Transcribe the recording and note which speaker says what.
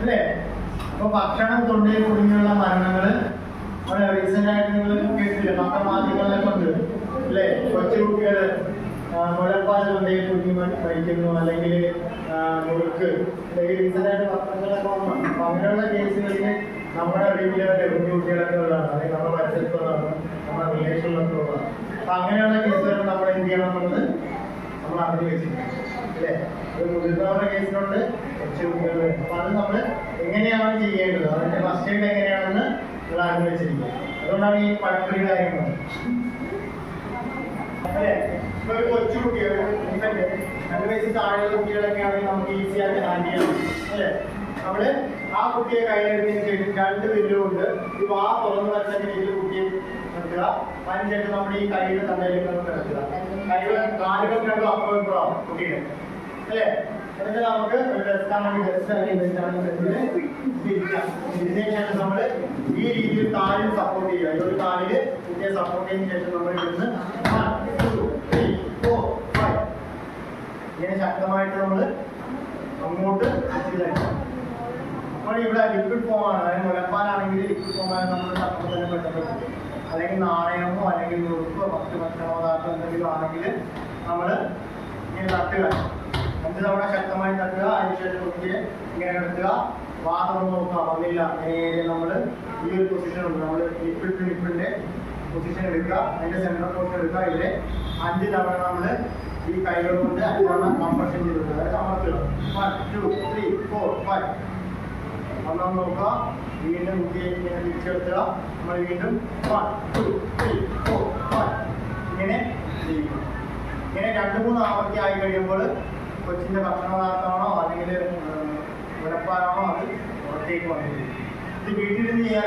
Speaker 1: അല്ലേ? അപ്പൊ ഭക്ഷണം തൊണ്ടയിൽ കുടുങ്ങിയുള്ള മരണങ്ങൾ നമ്മുടെ റീസെന്റ് ആയിട്ട് നിങ്ങൾ കേട്ടില്ലേ പത്രമാധ്യമങ്ങളിലൊക്കെ ഉണ്ട്. അല്ലേ? കൊച്ചു കുട്ടികൾ മുലപ്പാൽ തൊണ്ടയിൽ കുടുങ്ങി മരിക്കുന്നു. അല്ലെങ്കിൽ മുറുക്ക്. റീസെന്റ് ആയിട്ട് പത്രങ്ങളൊക്കെ അപ്പൊ അങ്ങനെയുള്ള കേസുകളിൽ നമ്മുടെ വീട്ടിലൊക്കെ കുഞ്ഞു കുട്ടികളൊക്കെ ഉള്ളതാണ്. അല്ലെങ്കിൽ നമ്മുടെ പരിസരത്തുള്ളതാണ് നമ്മുടെ റിലേഷനിലൊക്കെ ഉള്ളതാണ്. അപ്പൊ അങ്ങനെയുള്ള കേസുകൾ നമ്മൾ എന്ത് ചെയ്യണം എന്നുള്ളത് നമ്മൾ അറിഞ്ഞു വെച്ചിട്ടുണ്ട് അല്ലേ? ഒരു മുതിർന്നവരുടെ കേസിലുണ്ട്. നമ്മൾ എങ്ങനെയാണ് ചെയ്യേണ്ടത്? അതിന്റെ ഫസ്റ്റ് എയ്ഡ് എങ്ങനെയാണെന്ന് നമ്മൾ അറിഞ്ഞു വെച്ചിരിക്കുക അതുകൊണ്ടാണ് ഈ പഴപ്പൊരു കാര്യങ്ങൾ ഇപ്പൊ ഒരു കൊച്ചു കുട്ടി ഇൻഫന്റ് രണ്ട് താഴെയുള്ള കുട്ടികളൊക്കെ ആണെങ്കിൽ നമുക്ക് ഈസി ആയിട്ട് ഹാൻഡിൽ ചെയ്യാം അല്ലേ? നമ്മൾ ആ കുട്ടിയെ കയ്യിലെടുത്തതിന് ശേഷം രണ്ട് വിരലുകൊണ്ട് ഈ വാ തുറന്നു വരുന്ന രീതിയിൽ കുട്ടിയെ നിർത്തുക. അതിനുശേഷം നമ്മുടെ ഈ കൈയുടെ തണ്ടയിലേക്ക് നമുക്ക് നിർത്തുക കൈകൾ കാലുകൾ രണ്ടും അപ്പുറം കുട്ടിയുടെ. അല്ലേ? എന്നിട്ട് ഒരു ഡെസ്ക് ആണെങ്കിൽ ഡെസ്ക് അല്ലെങ്കിൽ ഇരിക്കാം ഇതിന് ശേഷം നമ്മൾ ഈ രീതിയിൽ കാലിൽ സപ്പോർട്ട് ചെയ്യുക. ഈ ഒരു കാലിൽ കുട്ടിയെ നമ്മൾ ഇവിടുന്ന് one, two, three, four, five. ഇങ്ങനെ ശക്തമായിട്ട് നമ്മൾ അങ്ങോട്ട് ചെയ്തേക്കാം നമ്മൾ ഇവിടെ ലിക്വിഡ് ഫോം ആണ്. അതായത് മുലപ്പാലാണെങ്കിൽ ലിക്വിഡ് ഫോം ആണ് നമ്മൾ തന്നെ പെട്ടെന്ന് അല്ലെങ്കിൽ നാണയമോ അല്ലെങ്കിൽ നുറുക്കോ മറ്റു ഭക്ഷണ പദാർത്ഥം എന്തെങ്കിലും ആണെങ്കിൽ നമ്മൾ ഇങ്ങനെ തട്ടുക. അഞ്ച് തവണ ശക്തമായി തട്ടുക അതിനുശേഷം കുട്ടിയെ ഇങ്ങനെ എടുക്കുക. വാതം നോക്കുക വന്നില്ല നേരെ നമ്മൾ ഈ ഒരു പൊസിഷൻ ഉണ്ട്. നമ്മൾ ലിക്വിഡ് ടു ലിക്വിഡിന്റെ പൊസിഷൻ എടുക്കുക. അതിന്റെ സെന്റർ പോർഷൻ എടുക്കുക. ഇതിലെ അഞ്ച് തവണ നമ്മൾ ഈ കൈകൾ കൊണ്ട് അഞ്ച് തവണ കംപ്രഷൻ ചെയ്ത് കൊടുക്കുക അതായത് അമർത്തുക one two three four five ഒന്നാം നോക്കുക. വീണ്ടും കുട്ടിയെ ഇങ്ങനെ തിരിച്ചെടുക്കുക. നമ്മൾ വീണ്ടും one two three four five ഇങ്ങനെ ചെയ്യുക. ഇങ്ങനെ രണ്ട് മൂന്ന് ആവർത്തി ആയി കഴിയുമ്പോൾ കൊച്ചിന്റെ ഭക്ഷണ പദാർത്ഥമാണോ അല്ലെങ്കിൽ മുലപ്പാലാണോ അത് പുറത്തേക്ക് വന്നിരിക്കും ഇത് വീട്ടിലിരുന്ന് ചെയ്യാൻ